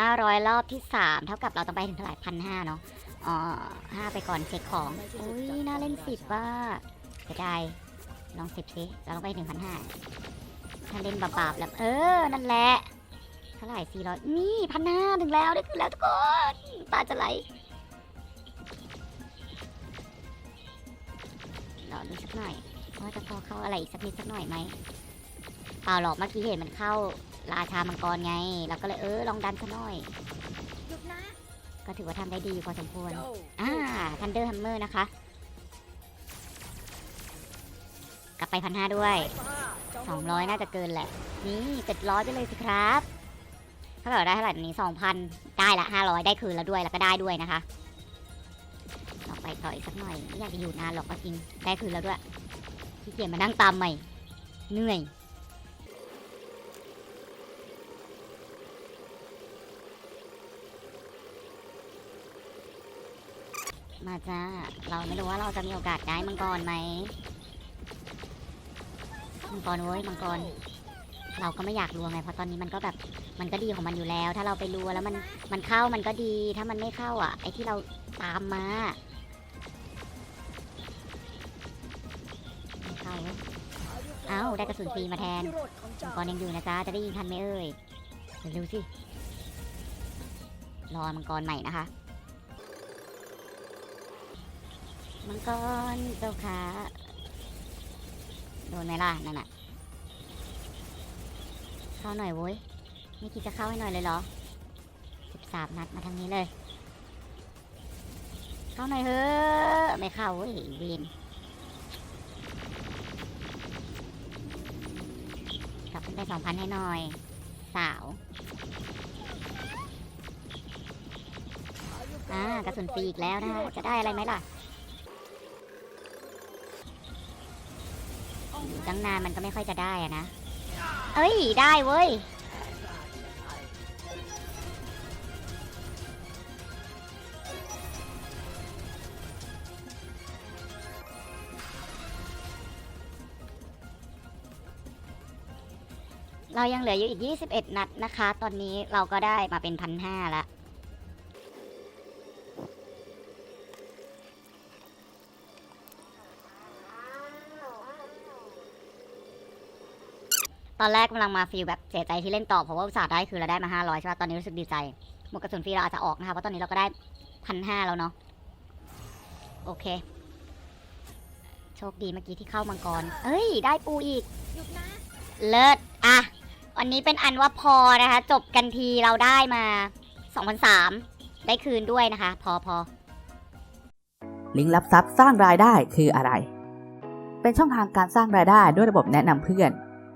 ห้าร้อยรอบที่สามเท่ากับเราต้องไปถึงเท่าไหร่พันห้าเนาะอ๋อห้าไปก่อนเช็คของอุ้ยน่าเล่นสิบว่าจะได้ลองสิบสิเราต้องไปถึงพันห้าถ้าเล่นบาปๆแล้วเออนั่นแหละเท่าไหร่สี่ร้อยนี่พันห้าถึงแล้วได้ขึ้นแล้วทุกคนตาจะไหลรอดูสักหน่อยว่าจะพอเข้าอะไรอีกสักนิดสักหน่อยไหมเปล่าหรอกเมื่อกี้เห็นมันเข้า ราชามังกรไง เราก็เลยเออลองดันซะหน่อย หยุดนะก็ถือว่าทำได้ดีพอสมควรโจอ่าทันเดอร์ฮัมเมอร์นะคะ กลับไปพันห้าด้วยฟ้าเจ้าสองร้อยน่าจะเกินแหละ นี่เจ็ดร้อยไปเลยสิครับถ้าเกิดได้เท่าไหร่นี้สองพันได้ละห้าร้อยได้คืนแล้วด้วยแล้วก็ได้ด้วยนะคะต่อไปต่ออีกสักหน่อยไม่อยากจะอยู่นานหรอกก็จริงได้คืนแล้วด้วยขี้เกียจมานั่งตามใหม่ เหนื่อย มาจ้า เราไม่รู้ว่าเราจะมีโอกาสได้มังกรไหม มังกรเว้ยมังกร เราก็ไม่อยากรัวไง เพราะตอนนี้มันก็แบบ มันก็ดีของมันอยู่แล้ว ถ้าเราไปรัวแล้วมัน มันเข้ามันก็ดี ถ้ามันไม่เข้าอะ ไอ้ที่เราตามมาไม่เข้าเว้ยเอ้า ได้กระสุนฟรีมาแทน มังกรยังอยู่นะจ๊ะ จะได้ยิงทันไหมเอ่ย เร็วๆสิ รอมังกรใหม่นะคะ มังกรเจ้าขาโดนไหมล่ะนั่นน่ะ เข้าหน่อยโว้ยไม่คิดจะเข้าให้หน่อยเลยเหรอสิบสามนัดมาทางนี้เลย เข้าหน่อยเฮ้อไม่เข้าเว้ยเวนกลับขึ้นไปสองพันให้หน่อย สาวอ่ากระสุนฟรีอีกแล้วนะคะจะได้อะไรไหมล่ะ อยู่ตั้งนานมันก็ไม่ค่อยจะได้อะนะ เอ้ย ได้เว้ย เรายังเหลืออยู่อีก 21 นัดนะคะ ตอนนี้เราก็ได้มาเป็นพันห้าละ ตอนแรกกำลังมาฟีลแบบเสียใจที่เล่นต่อเพราะว่าอุตส่าห์ได้คือเราได้มา500ใช่ป่ะตอนนี้รู้สึกดีใจหมวกระสุนฟรีเราอาจจะออกนะคะเพราะตอนนี้เราก็ได้พันห้าแล้วเนาะโอเค โชคดีเมื่อกี้ที่เข้ามังกร เอ้ย ได้ปูอีก เลิศอะวันนี้เป็นอันว่าพอนะคะ จบกันทีเราได้มา2,003ได้คืนด้วยนะคะ พอพอลิงก์รับทรัพย์สร้างรายได้คืออะไร เป็นช่องทางการสร้างรายได้ด้วยระบบแนะนำเพื่อน